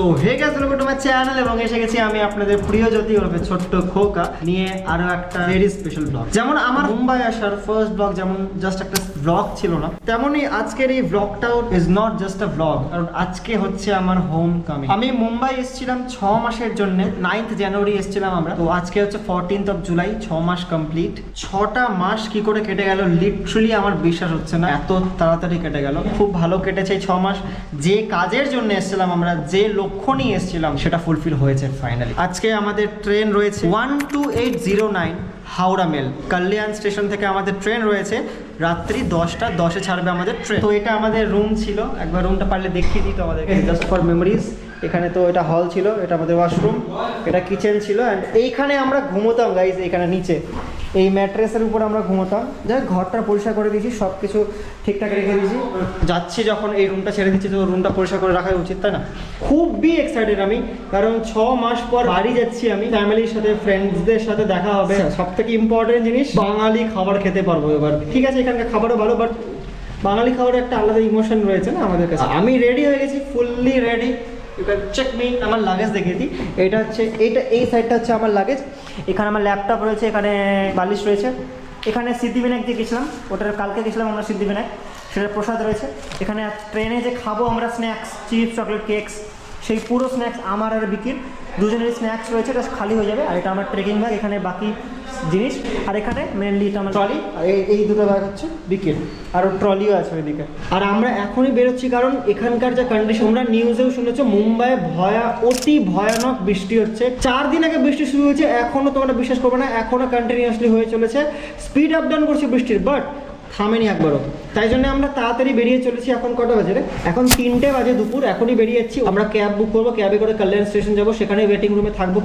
So hey গেছে লোক তোমার চ্যানেল এবং এসে গেছি আমি আপনাদের প্রিয় জ্যোতি ওরফে ছোট্ট খোকা নিয়ে আরও একটা ভেরি স্পেশাল ব্লগ যেমন আমার মুম্বাই আসার ফার্স্ট ব্লগ যেমন জাস্ট একটা ব্লগ ছিল না। তেমনই আজকের এই ব্লগটাও is not just a blog কারণ আজকে হচ্ছে আমার হোম কামিং আমি মুম্বাই এসেছিলাম ছ মাসের জন্য নাইন্থ জানুয়ারি এসেছিলাম আমরা। তো আজকে হচ্ছে ফোরটিন্থ অফ জুলাই ছ মাস কমপ্লিট ছটা মাস কি করে কেটে গেল লিটারালি আমার বিশ্বাস হচ্ছে না। এত তাড়াতাড়ি কেটে গেল। খুব ভালো কেটেছে ছ মাস। যে কাজের জন্য এসেছিলাম আমরা, যে লক্ষ্য নিয়ে এসেছিলাম, সেটা ফুলফিল হয়েছে ফাইনালি আজকে আমাদের ট্রেন রয়েছে one two eight zero nine Howrah mail Kalyan station থেকে আমাদের ট্রেন রয়েছে। রাত্রি দশটা, দশে ছাড়বে আমাদের ট্রেন তো এটা আমাদের রুম ছিল। একবার রুমটা পারলে দেখিয়ে দিত আমাদেরকে জাস্ট ফর মেমোরিজ এখানে তো এটা হল ছিল, এটা আমাদের ওয়াশরুম এটা কিচেন ছিল অ্যান্ড এইখানে আমরা ঘুমোতাম গাইজ এখানে নিচে। এই ম্যাট্রেসের উপর আমরা ঘুমোতাম। যাই ঘরটা পরিষ্কার করে দিয়েছি সব কিছু ঠিকঠাক রেখে দিয়েছি। যাচ্ছি যখন এই রুমটা ছেড়ে দিচ্ছি তো রুমটা পরিষ্কার করে রাখাই উচিত তাই না? খুবই এক্সাইটেড আমি কারণ ছ মাস পর বাড়ি যাচ্ছি আমি ফ্যামিলির সাথে ফ্রেন্ডসদের সাথে দেখা হবে। সব থেকে ইম্পর্টেন্ট জিনিস বাঙালি খাবার খেতে পারব এবার। ঠিক আছে এখানকার খাবারও ভালো বাট বাঙালি খাবারের একটা আলাদা ইমোশন রয়েছে না আমাদের কাছে? আমি রেডি হয়ে গেছি ফুললি রেডি চেক মি আমার লাগেজ দেখিয়ে দিই। এটা হচ্ছে এইটা এই সাইডটা হচ্ছে আমার লাগেজ এখানে আমার ল্যাপটপ রয়েছে, এখানে বালিশ রয়েছে। এখানে সিদ্ধিবিনায়ক দিয়ে গেছিলাম। ওটার কালকে গেছিলাম আমরা সিদ্ধিবিনায়ক। সেটার প্রসাদ রয়েছে। এখানে ট্রেনে যে খাব আমরা স্ন্যাক্স চিপস চকলেট কেকস সেই পুরো স্ন্যাক্স আমার আর বিকির। দুজনের স্ন্যাক্স রয়েছে, এটা খালি হয়ে যাবে। আর এটা আমার ট্রেকিং ব্যাগ এখানে বাকি জিনিস। আর এখানে মেনলি এটা আমার ট্রলি, আর এই- দুটো ব্যাগ হচ্ছে বিকেল। আর ট্রলিও আছে ওইদিকে। আর আমরা এখনই বেরোচ্ছি কারণ এখানকার যে কন্ডিশন আমরা নিউজেও শুনেছো, মুম্বাইয়ে ভয়া অতি ভয়ানক বৃষ্টি হচ্ছে। চার দিন আগে বৃষ্টি শুরু হয়েছে এখনও তোমরা বিশ্বাস করবে না, এখনও কন্টিনিউয়াসলি হয়ে চলেছে। স্পিড আপ ডাউন করছে বৃষ্টির বাট থামেনি একবারও। তাই জন্য আমরা তাড়াতাড়ি বেরিয়ে চলেছি এখন কটা বাজে রে? এখন তিনটে বাজে দুপুর, এখনই বেরিয়ে যাচ্ছি। আমরা ক্যাব বুক করব, ক্যাবে করে কল্যাণ স্টেশন যাব সেখানে ওয়েটিং রুমে থাকব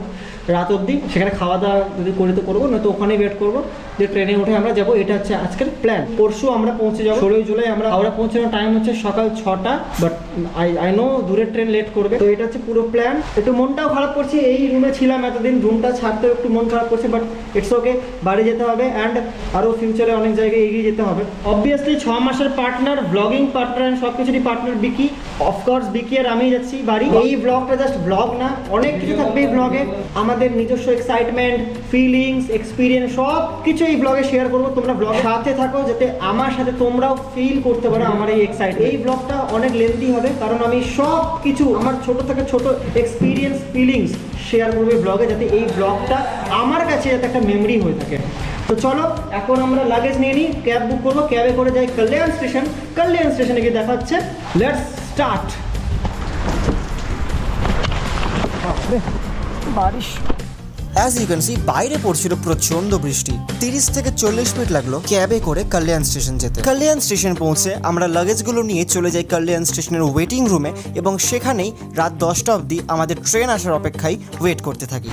রাত অবধি। সেখানে খাওয়া দাওয়া যদি করে তো করব, নয়তো ওখানেই ওয়েট করব। যে ট্রেনে উঠে আমরা যাব, এটা হচ্ছে আজকের প্ল্যান পরশু আমরা পৌঁছে যাব। ষোলোই জুলাই আমরা হাওড়া পৌঁছানোর টাইম হচ্ছে সকাল ছটা বাট আই আই নো দূরের ট্রেন লেট করবে। তো এটা হচ্ছে পুরো প্ল্যান একটু মনটাও খারাপ করছে, এই রুমে ছিলাম এতদিন রুমটা ছাড়তেও একটু মন খারাপ করছে বাট ইটস ওকে বাড়ি যেতে হবে অ্যান্ড আরও ফিউচারে অনেক জায়গায় এগিয়ে যেতে হবে। অবভিয়াসলি ছ মাসের পার্টনার ব্লগিং পার্টনার সব কিছুরই পার্টনার বিকি অফকোর্স বিকি আর আমি যাচ্ছি বাড়ি। এই ব্লগটা জাস্ট ব্লগ না, অনেক কিছু থাকবে এই ব্লগে আমাদের নিজস্ব এক্সাইটমেন্ট ফিলিংস এক্সপিরিয়েন্স সব কিছু এই ব্লগে শেয়ার করব। তোমরা ব্লগ সাথে থাকো যাতে আমার সাথে তোমরাও ফিল করতে পারো আমার এই এক্সাইট এই ব্লগটা অনেক লেন্দি হবে, কারণ আমি সব কিছু আমার ছোট থেকে ছোট এক্সপিরিয়েন্স ফিলিংস শেয়ার করব এই ব্লগে যাতে এই ব্লগটা আমার কাছে যাতে একটা মেমরি হয়ে থাকে। তো চলো, এখন আমরা লাগেজ নিয়ে নিই ক্যাব বুক করব। ক্যাবে করে যাই কল্যাণ স্টেশন কল্যাণ স্টেশনে গিয়ে দেখা হচ্ছে লেটস স্টার্ট বারিশ। অ্যাজ ইউ ক্যান সি বাইরে পড়ছিল প্রচণ্ড বৃষ্টি। তিরিশ থেকে চল্লিশ মিনিট লাগল ক্যাবে করে কল্যাণ স্টেশন যেতে। কল্যাণ স্টেশন পৌঁছে আমরা লাগেজগুলো নিয়ে চলে যাই কল্যাণ স্টেশনের ওয়েটিং রুমে এবং সেখানেই রাত দশটা অবধি আমাদের ট্রেন আসার অপেক্ষায় ওয়েট করতে থাকি।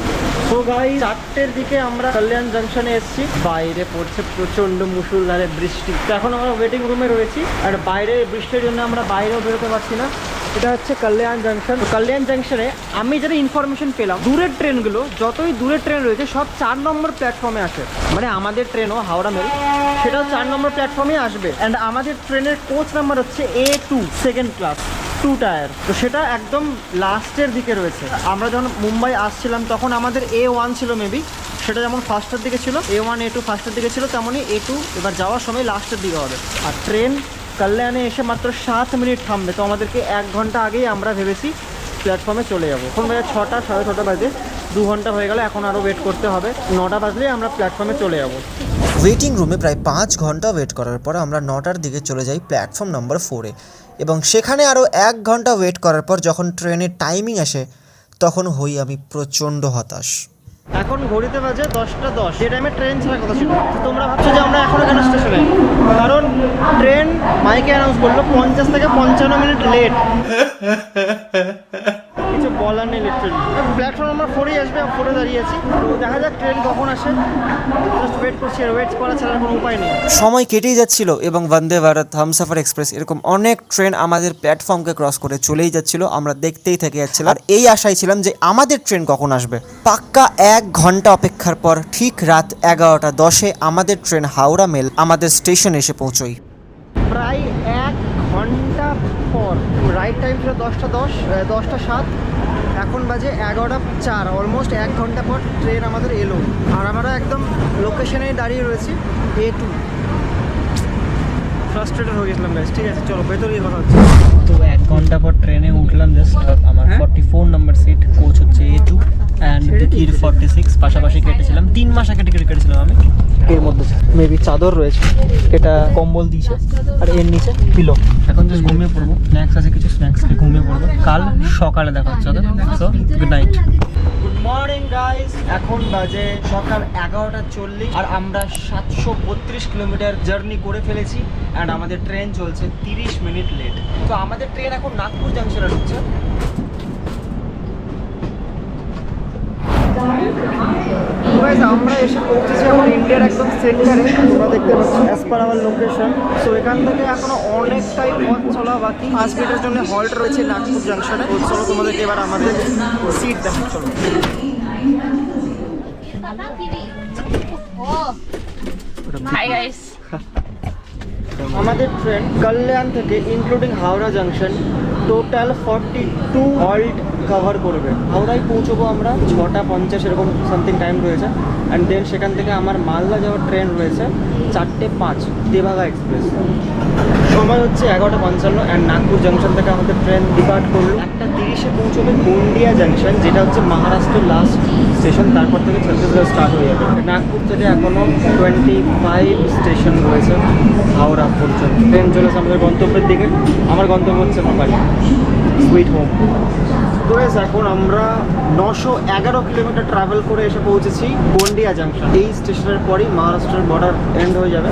তো গাই চারটের দিকে আমরা কল্যাণ জাংশনে এসেছি। বাইরে পড়ছে প্রচণ্ড মুসুলধারে বৃষ্টি। তো এখন আমরা ওয়েটিং রুমে রয়েছি। আর বাইরে বৃষ্টির জন্য আমরা বাইরেও বেরোতে পারছি না। এটা হচ্ছে কল্যাণ জাংশন কল্যাণ জাংশনে আমি যেটা ইনফরমেশন পেলাম, দূরের ট্রেনগুলো, যতই দূরের ট্রেন রয়েছে, সব চার নম্বর প্ল্যাটফর্মে আসে। মানে আমাদের ট্রেনও হাওড়া মেল সেটাও চার নম্বর প্ল্যাটফর্মে আসবে। অ্যান্ড আমাদের ট্রেনের কোচ নাম্বার হচ্ছে A two second class two tier তো সেটা একদম লাস্টের দিকে রয়েছে। আমরা যখন মুম্বাই আসছিলাম, তখন আমাদের এ ওয়ান ছিল মেবি সেটা যেমন ফার্স্টের দিকে ছিল এ ওয়ান এ টু ফার্স্টের দিকে ছিল তেমনই এ টু এবার যাওয়ার সময় লাস্টের দিকে হবে। আর ট্রেন কল্যাণে এসে মাত্র সাত মিনিট থামবে, তো আমাদেরকে এক ঘণ্টা আগেই আমরা ভেবেছি প্ল্যাটফর্মে চলে যাব। এখন বাজে ছটা, সাড়ে ছটা বাজে, দু ঘণ্টা হয়ে গেলে, এখন আরও ওয়েট করতে হবে। নটা বাজলেই আমরা প্ল্যাটফর্মে চলে যাব। ওয়েটিং রুমে প্রায় পাঁচ ঘণ্টা ওয়েট করার পর আমরা নটার দিকে চলে যাই প্ল্যাটফর্ম নম্বর ফোরে এবং সেখানে আরও এক ঘণ্টা ওয়েট করার পর যখন ট্রেনের টাইমিং আসে, তখন হই আমি প্রচণ্ড হতাশ। এখন ঘড়িতে বাজে দশটা দশ। যে টাইমে ট্রেন ছাড়ার কথা ছিল। তোমরা ভাবছ যে আমরা এখনও কেন স্টেশনে কারণ ট্রেন মাইকে অ্যানাউন্স করল পঞ্চাশ থেকে পঞ্চান্ন মিনিট লেট কিছু বলার নেই লিটারেলি প্ল্যাটফর্ম আমার ফোরেই আসবে আমি ফোরে দাঁড়িয়ে আছি। তো দেখা যাক ট্রেন কখন আসে। জাস্ট ওয়েট করছি আর ওয়েট করা ছাড়া কোনো উপায় নেই। সময় কেটেই যাচ্ছিল এবং বন্দে ভারত হামসাফার এক্সপ্রেস এরকম অনেক ট্রেন আমাদের প্ল্যাটফর্মকে ক্রস করে চলেই যাচ্ছিল আমরা দেখতেই থেকে যাচ্ছিলাম। আর এই আশায় ছিলাম যে আমাদের ট্রেন কখন আসবে। পাক্কা এক ঘণ্টা অপেক্ষার পর ঠিক রাত এগারোটা দশে আমাদের ট্রেন হাওড়া মেল আমাদের স্টেশনে এসে পৌঁছই প্রায় পর রাইট টাইম ছিল দশটা দশ দশটা সাত। এখন বাজে এগারোটা চার অলমোস্ট এক ঘণ্টা পর ট্রেন আমাদের এলো। আর আমরা একদম লোকেশনে দাঁড়িয়ে রয়েছি এ টু ফ্রাস্ট্রেটেড হয়ে গেছিলাম গাইস ঠিক আছে চলো ভেতরে কথা হচ্ছে। তো এক ঘণ্টা পর ট্রেনে উঠলাম জাস্ট আমার forty four number seat coach হচ্ছে A two and forty six পাশাপাশি কেটেছিলাম। তিন মাস আগে টিকিট কেটেছিলাম আমি। এর মধ্যে মেবি চাদর রয়েছে। এটা কম্বল দিয়েছে। আর এর নিচে পিলো এখন জাস্ট ঘুমিয়ে পড়ব। স্ন্যাক্স আছে কিছু স্ন্যাক্স খেয়ে ঘুমিয়ে পড়ব। কাল সকালে দেখা হচ্ছে so good night good morning guys এখন বাজে সকাল এগারোটা চল্লিশ। আর আমরা সাতশো বত্রিশ কিলোমিটার জার্নি করে ফেলেছি। অ্যান্ড আমাদের ট্রেন চলছে তিরিশ মিনিট লেট তো আমাদের ট্রেন এখন নাগপুর জাংশনে ঢুকছে। আমরা এসে পৌঁছেছি এখন ইন্ডিয়ার একদম সেন্টারে তোমরা দেখতে পাচ্ছ অ্যাজ পার আমার লোকেশন সো এখান থেকে এখনও অনেকটাই পথ চলা বাকি। পাঁচ মিনিটের জন্য হল্ট রয়েছে নাগপুর জাংশনে চলো তোমাদেরকে এবার আমাদের সিট দেখা চলো। Hi, guys. আমাদের ট্রেন কল্যাণ থেকে including Howrah junction total forty two halt cover করবে। হাওড়ায় পৌঁছবো আমরা ছটা পঞ্চাশ এরকম সামথিং টাইম রয়েছে। অ্যান্ড দেন সেখান থেকে আমার মালদা যাওয়ার ট্রেন রয়েছে চারটে পাঁচ দেভাগা এক্সপ্রেস সময় হচ্ছে এগারোটা পঞ্চান্ন অ্যান্ড নাগপুর জাংশন থেকে আমাদের ট্রেন ডিপার্ট করল। একটা তিরিশে পৌঁছবে গোন্ডিয়া জাংশন যেটা হচ্ছে মহারাষ্ট্রের লাস্ট স্টেশন তারপর থেকে ছত্তিশগড় স্টার্ট হয়ে যাবে। নাগপুর থেকে এখনও টোয়েন্টি ফাইভ স্টেশন রয়েছে, হাওড়া পর্যন্ত। ট্রেন চলেছে আমাদের গন্তব্যের দিকে। আমার গন্তব্য হচ্ছে আমার বাড়ি সুইট হোম এখন আমরা নশো এগারো কিলোমিটার ট্রাভেল করে এসে পৌঁছেছি গোন্ডিয়া জাংশন এই স্টেশনের পরই মহারাষ্ট্রের বর্ডার এন্ড হয়ে যাবে।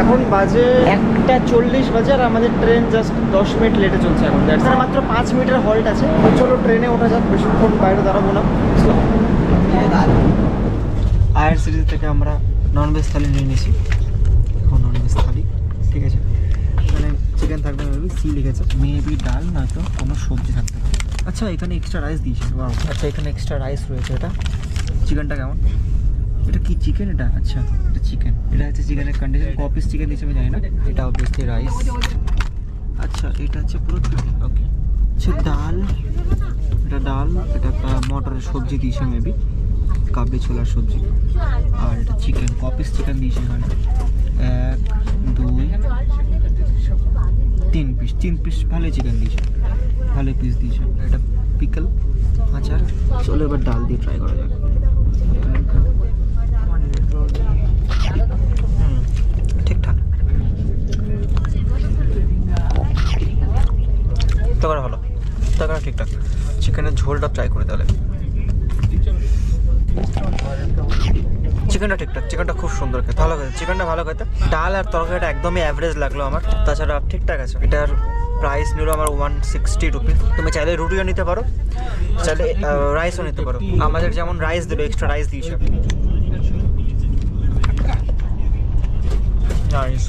এখন বাজে একটা চল্লিশ বাজে আর আমাদের ট্রেন জাস্ট দশ মিনিট লেটে চলছে এখন। দ্যাটস মাত্র পাঁচ মিনিটের হল্ট আছে। চলো ট্রেনে ওঠা যাক বেশিক্ষণ বাইরে দাঁড়াবো না। আয়ার সিরিজ থেকে আমরা ননভেজ থালি নিয়ে নিয়েছি। এখন ননভেজ থালি ঠিক আছে? এখানে চিকেন থাকবে মেবি সি লিখেছে মেবি ডাল নয়তো কোনো সবজি থাকতে পারে আচ্ছা এখানে এক্সট্রা রাইস দিয়েছে। আচ্ছা এখানে এক্সট্রা রাইস রয়েছে এটা। চিকেনটা কেমন? এটা কি চিকেন এটা আচ্ছা এটা চিকেন এটা হচ্ছে চিকেনের কন্ডিশন ক পিস চিকেন দিয়েছে আমি জানি না। এটা অবভিয়াসলি রাইস আচ্ছা এটা হচ্ছে পুরো থালি ওকে হচ্ছে ডাল এটা ডাল এটা একটা মটরের সবজি দিয়েছে মেবি কাবলি ছোলার সবজি। আর এটা চিকেন ক পিস চিকেন দিয়েছে এখানে এক দুই তিন পিস তিন পিস ভালোই চিকেন দিয়েছে। ভালো পিস দিয়েছে। এটা পিকল আচার। চলো এবার ডাল দিয়ে ট্রাই করা যাক হুম, ঠিকঠাক তখন ভালো তখন ঠিকঠাক। চিকেনের ঝোলটা ট্রাই করে তাহলে। চিকেনটা ঠিকঠাক। চিকেনটা খুব সুন্দর খেতে। ভালো খেতে। চিকেনটা ভালো খেতে। ডাল আর তরকারিটা একদমই অ্যাভারেজ লাগল আমার। তাছাড়া ঠিকঠাক আছে। এটার প্রাইস নিল আমার ওয়ান সিক্সটি রুপিস তুমি চাইলে রুটিও নিতে পারো। চাইলে রাইসও নিতে পারো। আমাদের যেমন রাইস দিলো এক্সট্রা রাইস দিয়েছে নাইস গাইজ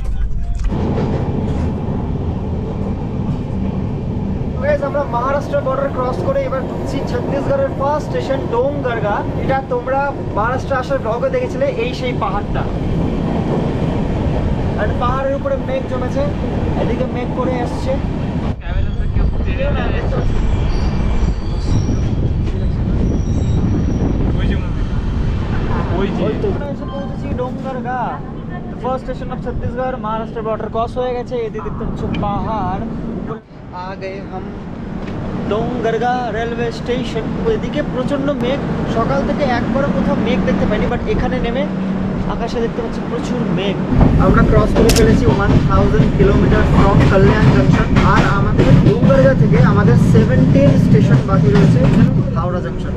আমরা মহারাষ্ট্র বর্ডার ক্রস করে এবার ঢুকছি ছত্তিশগড়ের ফার্স্ট স্টেশন ডোমগারগা এটা তোমরা মহারাষ্ট্র আসার ব্লগে দেখেছিলে, এই সেই পাহাড়টা। আর পাহাড়ের উপরে মেঘ জমেছে, এদিকে মেঘ করে আসছে। First station of Chhattisgarh Maharashtra border cross হয়ে গেছে, এদিকে দেখতে পাচ্ছ পাহাড়। গয়ে হাম ডোমগারগা রেলওয়ে স্টেশন এদিকে প্রচণ্ড মেঘ সকাল থেকে একবারও কোথাও মেঘ দেখতে পাইনি বাট এখানে নেমে আকাশে দেখতে পাচ্ছি প্রচুর মেঘ। আমরা ক্রস করে ফেলেছি one thousand kilometre from Kalyan junction আর আমাদের ডোংগরগা থেকে আমাদের সেভেন্টিন স্টেশন বাকি রয়েছে, হাওড়া জংশন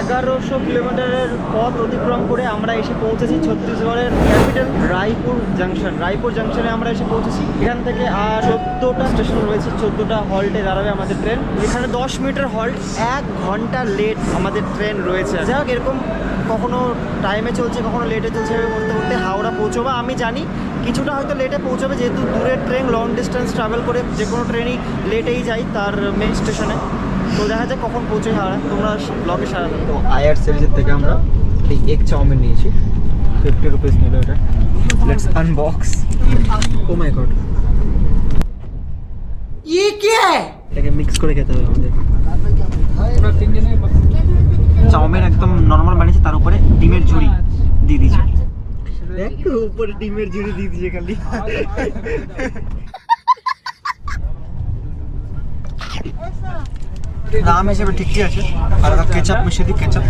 এগারোশো কিলোমিটারের পথ অতিক্রম করে আমরা এসে পৌঁছেছি ছত্তিশগড়ের ক্যাপিটাল রায়পুর জাংশন। রায়পুর জাংশনে আমরা এসে পৌঁছেছি। এখান থেকে আর চোদ্দোটা স্টেশন রয়েছে, চোদ্দোটা হল্টে দাঁড়াবে আমাদের ট্রেন। এখানে দশ মিটার হল্ট, এক ঘণ্টা লেট আমাদের ট্রেন রয়েছে। যাই এরকম কখনো টাইমে চলছে, কখনো লেটে চলছে করতে করতে হাওড়া পৌঁছবো। আমি জানি কিছুটা হয়তো লেটে পৌঁছবে, যেহেতু দূরের ট্রেন লং ডিস্টেন্স ট্রাভেল করে যে কোনো ট্রেনই লেটেই যাই তার মেন স্টেশনে তো দেখা যাক কখন পৌঁছে হাওড়া তোমরা ব্লগে সারা তো আয়ার সিরিজের থেকে আমরা এই এগ চাউমিন নিয়েছি ফিফটি রুপিস নিল এটা let's unbox oh my God ये क्या है এটাকে মিক্স করে খেতে হবে আমাদের চাউমিন একদম নর্মাল বানিয়েছে তার উপরে ডিমের ঝুড়ি দিয়ে দিয়েছে দেখ উপরে ডিমের ঝুড়ি দিয়ে দিয়েছে খালি হিসেবে ঠিকই আছে কেচাপ মিশিয়ে দিই কেচাপ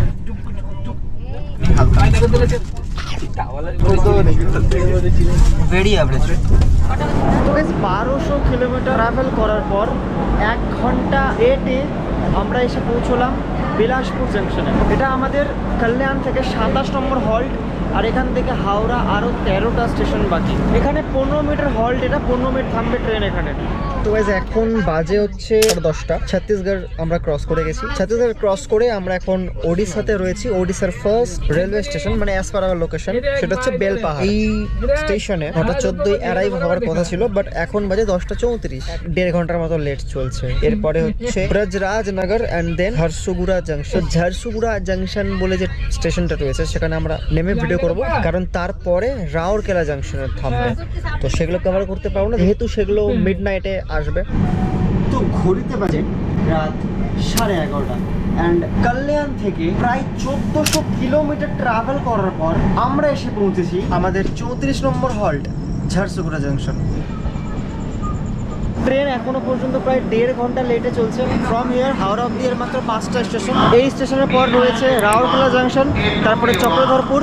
বারোশো কিলোমিটার ট্রাভেল করার পর এক ঘণ্টা এটে আমরা এসে পৌঁছলাম বিলাসপুর জাংশনে এটা আমাদের কল্যাণ থেকে সাতাশ নম্বর হল্ট আর এখান থেকে হাওড়া আরও তেরোটা স্টেশন বাকি। এখানে পনেরো মিটার হল্ট এটা পনেরো মিনিট থামবে ট্রেন এখানে। তো এখন বাজে হচ্ছে দশটা। ছত্তিশগড় আমরা ক্রস করে গেছি। ছত্তিশগড় ক্রস করে আমরা এখন ওড়িশাতে রয়েছি। ওড়িশার ফার্স্ট রেলওয়ে স্টেশন মানে অ্যাজ লোকেশন সেটা হচ্ছে বেলপাহাড় এই স্টেশনে নটা চোদ্দই অ্যারাইভ হওয়ার কথা ছিল বাট এখন বাজে দশটা চৌত্রিশ। দেড় ঘণ্টার মতো লেট চলছে। এরপরে হচ্ছে Brajraj Nagar and then Jharsuguda junction Jharsuguda junction বলে যে স্টেশনটা রয়েছে, সেখানে আমরা নেমে ভিডিও করব। কারণ তারপরে রাউরকেলা জাংশনে থামবে। তো সেগুলো কভার করতে পারব না। যেহেতু সেগুলো মিড নাইটে আসবে। তো ঘড়িতে বাজে রাত সাড়ে এগারোটা। অ্যান্ড কল্যাণ থেকে প্রায় চোদ্দোশো কিলোমিটার ট্রাভেল করার পর আমরা এসে পৌঁছেছি আমাদের চৌত্রিশ নম্বর হল্ট ঝারসুগুড়া জাংশন ট্রেন এখনও পর্যন্ত প্রায় দেড় ঘণ্টা লেটে চলছে। ফ্রম হিয়ার হাওড়া অব্দি এর মাত্র পাঁচটা স্টেশন এই স্টেশনের পর রয়েছে রাউরকেলা জাংশন তারপরে চক্রধরপুর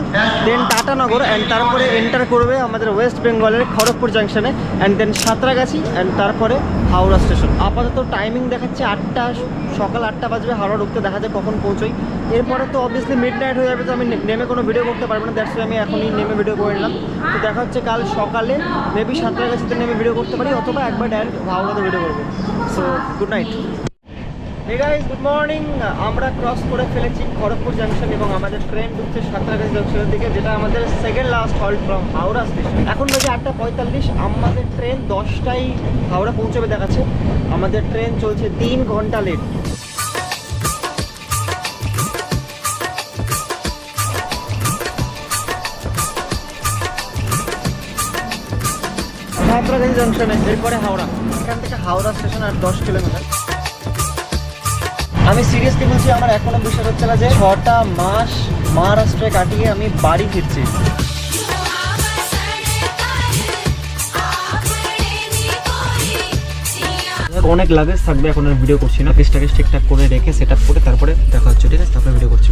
দেন টাটানগর অ্যান্ড তারপরে এন্টার করবে আমাদের ওয়েস্ট বেঙ্গলের খড়গপুর জাংশনে অ্যান্ড দেন সাঁতরাগাছি অ্যান্ড তারপরে হাওড়া স্টেশন। আপাতত টাইমিং দেখাচ্ছে আটটা, সকাল আটটা বাজবে, হাওড়া ঢুকতে দেখা যায় কখন পৌঁছোই। এরপরে তো অবভিয়াসলি মিড নাইট হয়ে যাবে, তো আমি নেমে কোনো ভিডিও করতে পারব না দ্যাটস আমি এখনই নেমে ভিডিও করে নিলাম। তো দেখা হচ্ছে কাল সকালে মেবি সাতটার কাছে নেমে ভিডিও করতে পারি, অথবা একবার ডাইরেক্ট হাওড়াতে ভিডিও করব। So good night hey guys good morning আমরা ক্রস করে ফেলেছি খড়গপুর জাংশন এবং আমাদের ট্রেন ঢুকছে সাঁতরাগাছি জংশনের দিকে, যেটা আমাদের second last halt from Howrah station এখন বাজে আটটা পঁয়তাল্লিশ, আমাদের ট্রেন দশটায় হাওড়া পৌঁছবে দেখাচ্ছে। আমাদের ট্রেন চলছে তিন ঘণ্টা লেট সাঁতরাগাছি জংশনে এরপরে হাওড়া। এখান থেকে হাওড়া স্টেশন আর দশ কিলোমিটার আমি সিরিয়াসলি বলছি আমার এখনও বিশ্বাস হচ্ছে না যে ছটা মাস মহারাষ্ট্রে কাটিয়ে আমি বাড়ি ফিরছি। অনেক লাগেজ থাকবে এখন আর ভিডিও করছি না। পিসটাকে ঠিকঠাক করে রেখে সেট করে তারপরে দেখা হচ্ছে ঠিক আছে? তারপরে ভিডিও করছি।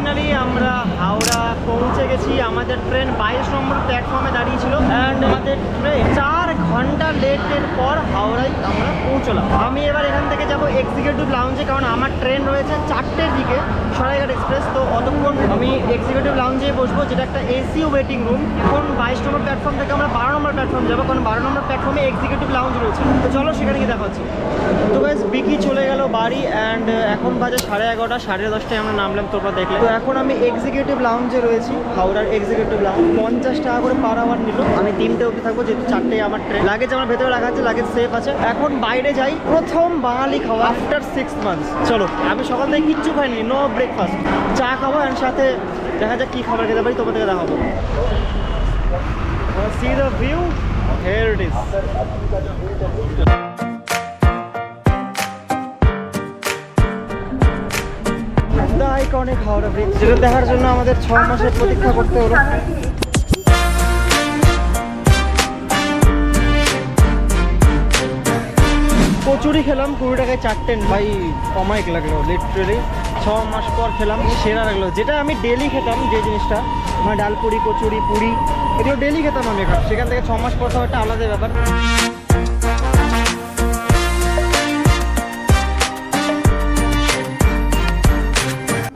ফাইনালি আমরা হাওড়া পৌঁছে গেছি। আমাদের ট্রেন বাইশ নম্বর প্ল্যাটফর্মে দাঁড়িয়েছিল। অ্যান্ড আমাদের ট্রেন চার ঘণ্টা লেটের পর হাওড়ায় আমরা পৌঁছলাম। আমি এবার এখান থেকে যাব এক্সিকিউটিভ লাউঞ্জে কারণ আমার ট্রেন রয়েছে চারটের দিকে, সরাইঘাট এক্সপ্রেস তো অতক্ষণ আমি এক্সিকিউটিভ লাউঞ্জে বসবো, যেটা একটা এসিও ওয়েটিং রুম এখন প্ল্যাটফর্ম থেকে আমরা বারো নম্বর প্ল্যাটফর্ম যাব, কারণ বারো নম্বর প্ল্যাটফর্মে এক্সিকিউটিভ লাউঞ্জ রয়েছে। তো চলো সেখানে গিয়ে দেখা হচ্ছে তো ব্যাস বিকি চলে গেল বাড়ি অ্যান্ড এখন বাজে সাড়ে এগারোটা, সাড়ে দশটায় আমরা নামলাম, তোমরা দেখলে। তো এখন আমি এক্সিকিউটিভ লাউঞ্জে রয়েছি, হাওড়ার এক্সিকিউটিভ লাউঞ্জ পঞ্চাশ টাকা করে পার আওয়ার নিল। আমি তিনটে অবধি থাকব, যেহেতু চারটে আমার ট্রেন লাগেজ আমার ভেতরে রাখা আছে লাগেজ সেফ আছে। এখন বাইরে যাই, প্রথম বাঙালি খাওয়া আফটার সিক্স মান্থস চলো, আমি সকাল থেকে কিচ্ছু খাইনি নো ব্রেকফাস্ট চা খাব অ্যান্ড সাথে দেখা যাক কী খাবার খেতে পারি, তোমাদেরকে দেখাবো। See the view here it is the iconic Howrah bridge যেটা দেখার জন্য আমাদের ছ মাসের প্রতীক্ষা করতে হলো। কচুরি খেলাম কুড়ি টাকায় চারটে। ভাই অমায়িক লাগল লিটারেলি ছ মাস পর খেলাম, সেরা লাগল। যেটা আমি ডেলি খেতাম যে জিনিসটা মানে ডালপুরি কচুরি, পুরি, এগুলো ডেলি খেতাম আমি এখন। সেখান থেকে ছ মাস পর তো একটা আলাদা ব্যাপার।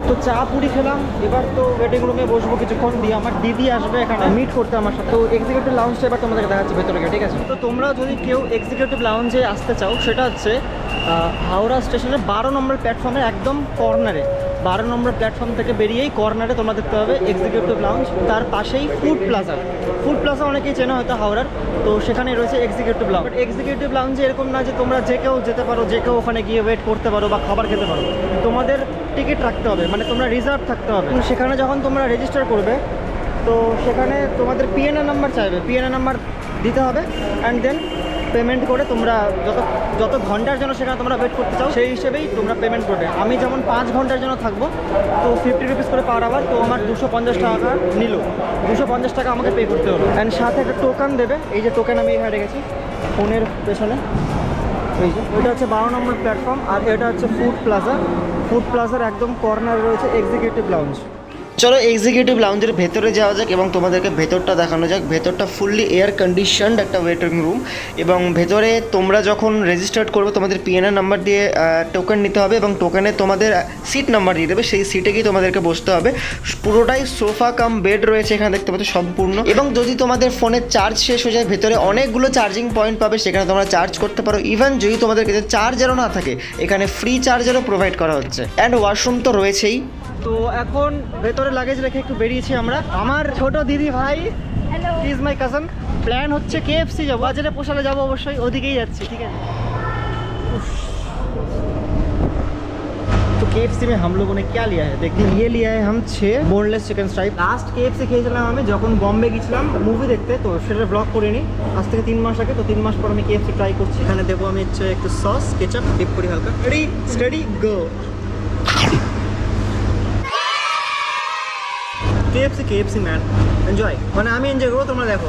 তো চা, পুরি খেলাম। এবার তো ওয়েটিং রুমে বসবো কিছুক্ষণ, দিয়ে আমার দিদি আসবে এখানে মিট করতে আমার সাথে। তো এক্সিকিউটিভ লাউঞ্জটা এবার তোমাদেরকে দেখাচ্ছি ভেতরে ঠিক আছে? তো তোমরা যদি কেউ এক্সিকিউটিভ লাউঞ্জে আসতে চাও, সেটা হচ্ছে হাওড়া স্টেশনের বারো নম্বর প্ল্যাটফর্মের একদম কর্নারে। বারো নম্বর প্ল্যাটফর্ম থেকে বেরিয়েই কর্নারে তোমরা দেখতে পাবে এক্সিকিউটিভ লাউঞ্জ তার পাশেই ফুড প্লাজা ফুড প্লাজা অনেকেই চেনা হয়তো হাওড়ার, তো সেখানে রয়েছে এক্সিকিউটিভ লাউঞ্জ এক্সিকিউটিভ লাউঞ্জে এরকম না যে তোমরা যে কেউ যেতে পারো, যে কেউ ওখানে গিয়ে ওয়েট করতে পারো বা খাবার খেতে পারো। তোমাদের টিকিট রাখতে হবে মানে তোমরা রিজার্ভ থাকতে হবে। সেখানে যখন তোমরা রেজিস্টার করবে, তো সেখানে তোমাদের পিএনআর নাম্বার চাইবে। পিএনআর নাম্বার দিতে হবে অ্যান্ড দেন পেমেন্ট করে তোমরা যত যত ঘণ্টার জন্য সেখানে তোমরা ওয়েট করতে চাও, সেই হিসেবেই তোমরা পেমেন্ট করবে। আমি যেমন পাঁচ ঘণ্টার জন্য থাকব, তো ফিফটি রুপিস করে পার আবার তো আমার দুশো পঞ্চাশ টাকা নিল। দুশো পঞ্চাশ টাকা আমাকে পে করতে হলো। অ্যান্ড সাথে একটা টোকান দেবে, এই যে টোকেন আমি এখানে রেখেছি, ফোনের পেছনে। এই যে, এটা হচ্ছে বারো নম্বর প্ল্যাটফর্ম আর এটা হচ্ছে ফুড প্লাজা ফুড প্লাজার একদম কর্নারে রয়েছে এক্সিকিউটিভ লাউঞ্জ চলো এক্সিকিউটিভ লাউঞ্জের ভেতরে যাওয়া যাক এবং তোমাদেরকে ভেতরটা দেখানো যাক। ভেতরটা ফুললি এয়ার কন্ডিশনড একটা ওয়েটিং রুম এবং ভেতরে তোমরা যখন রেজিস্টার্ড করবে, তোমাদের পিএনআর নাম্বার দিয়ে টোকেন নিতে হবে এবং টোকেনে তোমাদের সিট নাম্বার দিয়ে দেবে। সেই সিটে গিয়ে তোমাদেরকে বসতে হবে। পুরোটাই সোফা কাম বেড রয়েছে এখানে দেখতে পাচ্ছ সম্পূর্ণ। এবং যদি তোমাদের ফোনের চার্জ শেষ হয়ে যায়, ভেতরে অনেকগুলো চার্জিং পয়েন্ট পাবে, সেখানে তোমরা চার্জ করতে পারো। ইভেন যদি তোমাদের কাছে চার্জারও না থাকে, এখানে ফ্রি চার্জারও প্রোভাইড করা হচ্ছে। অ্যান্ড ওয়াশরুম তো রয়েছেই। তো এখন ভেতরে লাগেজ রেখে একটু বেরিয়েছি আমরা আমার ছোট দিদি ভাই ইজ মাই কাজন প্ল্যান হচ্ছে কেএফসি যাবো বাজারে পোষালে যাবো অবশ্যই ওদিকেই যাচ্ছি ঠিক আছে उफ। तो के में हम लोगों ने क्या लिया है देखिए ये लिया है हम छः boneless chicken stripe last KFC খেয়েছিলাম আমি যখন বম্বে গেছিলাম মুভি দেখতে তো সেটা ব্লগ করিনি আজ থেকে তিন মাস আগে তো তিন মাস পর আমি কেএফসি ট্রাই করছি এখানে দেবো আমি হচ্ছে একটু সস কেচাপ ডিপ করি হালকা ready steady go KFC KFC man enjoy মানে আমি এনজয় করব তোমরা দেখো।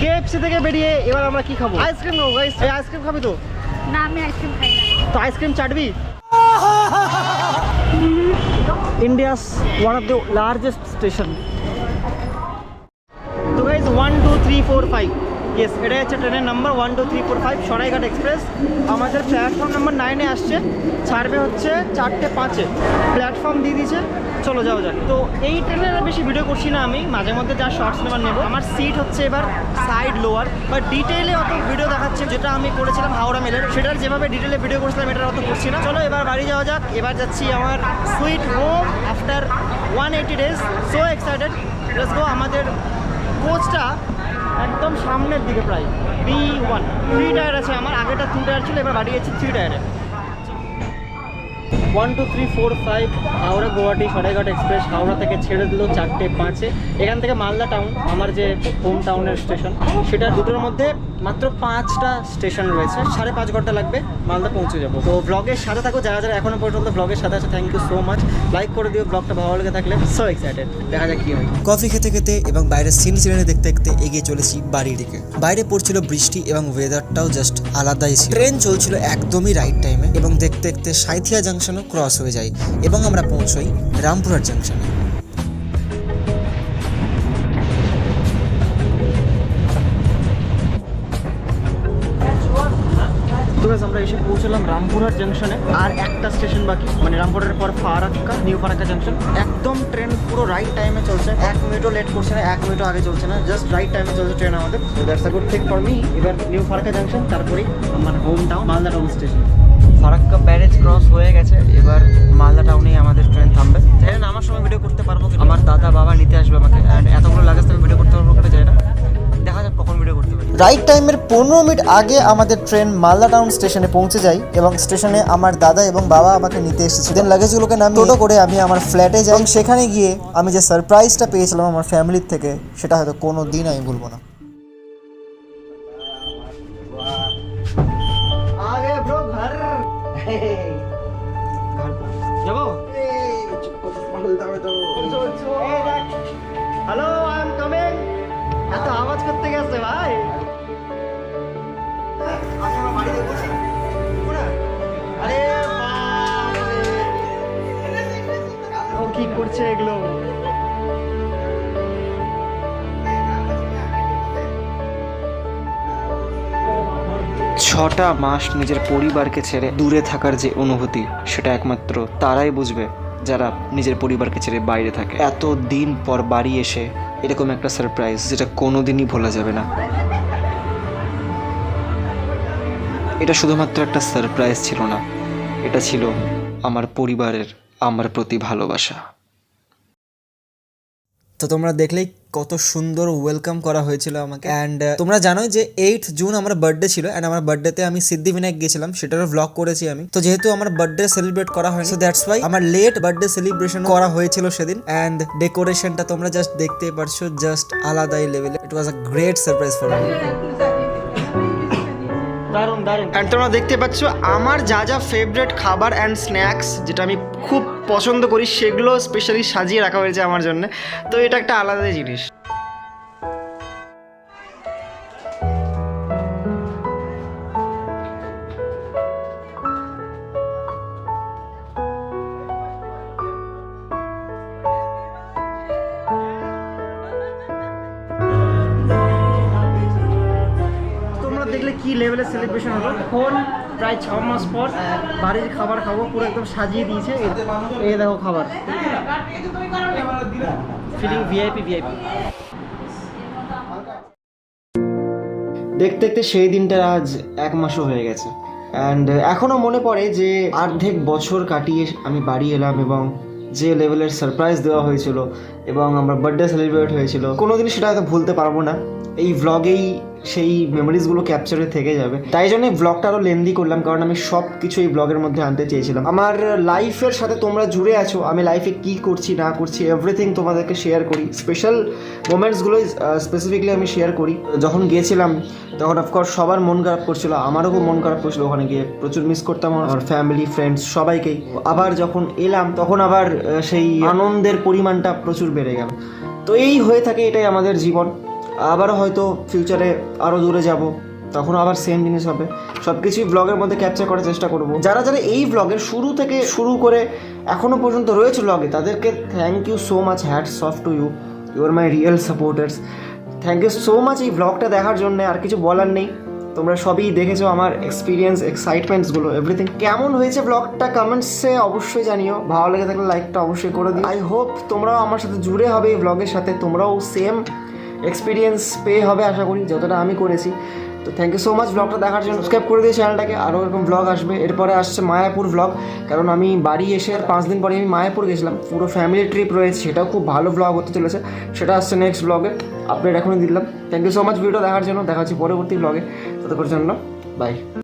কেএফসি থেকে বেরিয়ে এবার আমরা কি খাব? আইসক্রিম নেব গাইস এই আইসক্রিম খাবি তো? না আমি আইসক্রিম খাই না। তো ice cream চাটবি? India's one of the largest station তো guys one two three four five yes এটাই হচ্ছে ট্রেনের number one two three four five Saraighat express আমাদের প্ল্যাটফর্ম নাম্বার নাইনে আসছে। ছাড়বে হচ্ছে চারটে পাঁচে। প্ল্যাটফর্ম দিয়ে দিয়েছে। চলো যাও যাক। তো এই ট্রেনের আর বেশি ভিডিও করছি না আমি। মাঝে মধ্যে যা শর্টস নেবার নেব। আমার সিট হচ্ছে এবার সাইড লোয়ার বা ডিটেলে অত ভিডিও দেখাচ্ছে যেটা আমি করেছিলাম হাওড়া মেলের সেটার যেভাবে ডিটেলে ভিডিও করছিলাম, এটার অত করছি না। চলো এবার বাড়ি যাওয়া যাক। এবার যাচ্ছি আমার sweet home after one eighty days so excited let's go আমাদের কোচটা একদম সামনের দিকে প্রায় বি ওয়ান থ্রি টায়ার আছে আমার আগেটা টু টায়ার ছিল, এবার বাড়ি যাচ্ছি three টায়ারে one two three four five Howrah, Guwahati, Saraighat express, Howrah থেকে ছেড়ে দিল চারটে পাঁচে। এখান থেকে মালদা টাউন আমার যে হোম টাউনের স্টেশন সেটা দুটোর মধ্যে মাত্র পাঁচটা স্টেশন রয়েছে। সাড়ে পাঁচ ঘণ্টা লাগবে মালদা পৌঁছে যাব। তো ব্লগের সাথে থাকো, যারা যারা এখনও পর্যন্ত ব্লগের সাথে আছে thank you so much like করে দিও ব্লগটা ভালো লেগে থাকলে সো এক্সাইটেড দেখা যাক কি হয়। কফি খেতে খেতে এবং বাইরের সিন সিনেরি দেখতে দেখতে এগিয়ে চলেছি বাড়ির দিকে। বাইরে পড়ছিল বৃষ্টি এবং ওয়েদারটাও জাস্ট আলাদাই ছিল। ট্রেন চলছিল একদমই রাইট টাইমে এবং দেখতে দেখতে সাঁথিয়া জাংশনও ক্রস হয়ে যায় এবং আমরা পৌঁছই রামপুরহাট জাংশনে এসে পৌঁছলাম রামপুরহাট জাংশনে আর একটা স্টেশন বাকি মানে রামপুরহাটের পর ফারাক্কা নিউ ফারাক্কা জাংশন একদম ট্রেন পুরো রাইট টাইমে চলছে। এক মিনিটও লেট করছে না এক মিনিটও আগে চলছে না জাস্ট রাইট টাইমে চলছে ট্রেন আমাদের। That's a good thing for me এবার নিউ ফারাক্কা জাংশন তারপরেই আমার home town Malda town station Farakka barrage cross হয়ে গেছে এবার মালদা টাউনেই আমাদের ট্রেন থামবে। জানি না আমার সময় ভিডিও করতে পারব আমার দাদা বাবা নিতে আসবে আমাকে অ্যান্ড এতগুলো লাগেজ আমি ভিডিও করতে পারব কিনা জানি না। দেখা যাক কখন ভিডিও করতে পারি। রাইট টাইমের পনেরো মিনিট আগে আমাদের ট্রেন মালদা টাউন স্টেশনে পৌঁছে যায় এবং স্টেশনে আমার দাদা এবং বাবা আমাকে নিতে এসেছে। দেন লাগেজগুলোকে নামিয়ে টোটো করে আমি আমার ফ্ল্যাটে যাই। এবং সেখানে গিয়ে আমি যে সারপ্রাইজটা পেয়েছিলাম আমার ফ্যামিলির থেকে সেটা হয়তো কোনো দিন আমি ভুলবো না। যাব? হ্যালো করছে এগুলো? ছটা মাস নিজের পরিবারকে ছেড়ে দূরে থাকার যে অনুভূতি, সেটা একমাত্র তারাই বুঝবে যারা নিজের পরিবারকে ছেড়ে বাইরে থাকে। এত দিন পর বাড়ি এসে এরকম একটা সারপ্রাইজ যেটা কোনোদিনই ভোলা যাবে না। এটা শুধুমাত্র একটা সারপ্রাইজ ছিল না, এটা ছিল আমার পরিবারের, আমার প্রতি ভালোবাসা। তো তোমরা দেখলেই কত সুন্দর ওয়েলকাম করা হয়েছিল আমাকে। অ্যান্ড তোমরা জানো যে এইট জুন আমার বার্থডে ছিল অ্যান্ড আমার বার্থডেতে আমি সিদ্ধিবিনায়ক গেছিলাম সেটারও ব্লগ করেছি আমি। তো যেহেতু আমার বার্থডে সেলিব্রেট করা হয়নি দ্যাটস ওয়াই আমার লেট বার্থডে সেলিব্রেশন করা হয়েছিল সেদিন। অ্যান্ড ডেকোরেশনটা তোমরা জাস্ট দেখতে পারছ জাস্ট আলাদাই লেভেলে it was a great surprise for me দারুণ অ্যান্ড তোমরা দেখতে পাচ্ছ, আমার যা যা ফেভারেট খাবার অ্যান্ড স্ন্যাক্স যেটা আমি খুব পছন্দ করি, সেগুলো স্পেশালি সাজিয়ে রাখা হয়েছে আমার জন্য। তো এটা একটা আলাদা জিনিস। লেভেলের সেলিব্রেশন হলো। এখন প্রায় ছ মাস পর বাড়ির খাবার খাব, পুরো একদম সাজিয়ে দিয়েছে। এই- দেখো খাবার। ফিলিং ভিআইপি ভিআইপি দেখতে দেখতে সেই দিনটা আজ এক মাসও হয়ে গেছে। অ্যান্ড এখনও মনে পড়ে যে অর্ধেক বছর কাটিয়ে আমি বাড়ি এলাম এবং যে লেভেলের সারপ্রাইজ দেওয়া হয়েছিল এবং আমার বার্থডে সেলিব্রেট হয়েছিল কোনোদিন সেটা হয়তো ভুলতে পারব না। এই ভ্লগেই সেই মেমোরিজগুলো ক্যাপচারে থেকে যাবে। তাই জন্য ব্লগটা আরও লেন্দি করলাম, কারণ আমি সব কিছু এই ব্লগের মধ্যে আনতে চেয়েছিলাম। আমার লাইফের সাথে তোমরা জুড়ে আছো, আমি লাইফে কি করছি, না করছি এভরিথিং তোমাদেরকে শেয়ার করি। স্পেশাল মোমেন্টসগুলোই স্পেসিফিকলি আমি শেয়ার করি। যখন গিয়েছিলাম, তখন অফকোর্স সবার মন খারাপ করছিল, আমারও খুব মন খারাপ করছিল। ওখানে গিয়ে প্রচুর মিস করতাম আমার ফ্যামিলি ফ্রেন্ডস সবাইকেই। আবার যখন এলাম, তখন আবার সেই আনন্দের পরিমাণটা প্রচুর বেড়ে গেল। তো এই হয়ে থাকে এটাই আমাদের জীবন। আবারও হয়তো ফিউচারে আরও দূরে যাব। তখন আবার সেম জিনিস হবে। সব কিছুই ব্লগের মধ্যে ক্যাপচার করার চেষ্টা করব। যারা যারা এই ব্লগের শুরু থেকে শুরু করে এখনও পর্যন্ত রয়েছে ব্লগে তাদেরকে thank you so much hats off to you you are my real supporters thank you so much এই ব্লগটা দেখার জন্য, আর কিছু বলার নেই। তোমরা সবই দেখেছ আমার এক্সপিরিয়েন্স এক্সাইটমেন্টসগুলো এভরিথিং কেমন হয়েছে ব্লগটা কমেন্টসে অবশ্যই জানিও। ভালো লেগে থাকলে লাইকটা অবশ্যই করে দিও। আই হোপ তোমরাও আমার সাথে জুড়ে হবে এই ব্লগের সাথে। তোমরাও সেম এক্সপিরিয়েন্স পে হবে, আশা করি, যতটা আমি করেছি। তো থ্যাংক ইউ সো মাচ ব্লগটা দেখার জন্য। সাবস্ক্রাইব করে দিয়ে চ্যানেলটাকে আরও এরকম ব্লগ আসবে। এরপরে আসছে মায়াপুর ব্লগ কারণ আমি বাড়ি এসে আর পাঁচ দিন পরে আমি মায়াপুর গেছিলাম। পুরো ফ্যামিলি ট্রিপ রয়েছে। সেটাও খুব ভালো ব্লগ হতে চলেছে। সেটা আসছে নেক্সট ব্লগে আপডেট এখনই দিলাম। Thank you so much video দেখার জন্য। দেখা হচ্ছে পরবর্তী ব্লগে ততক্ষণ জন্য বাই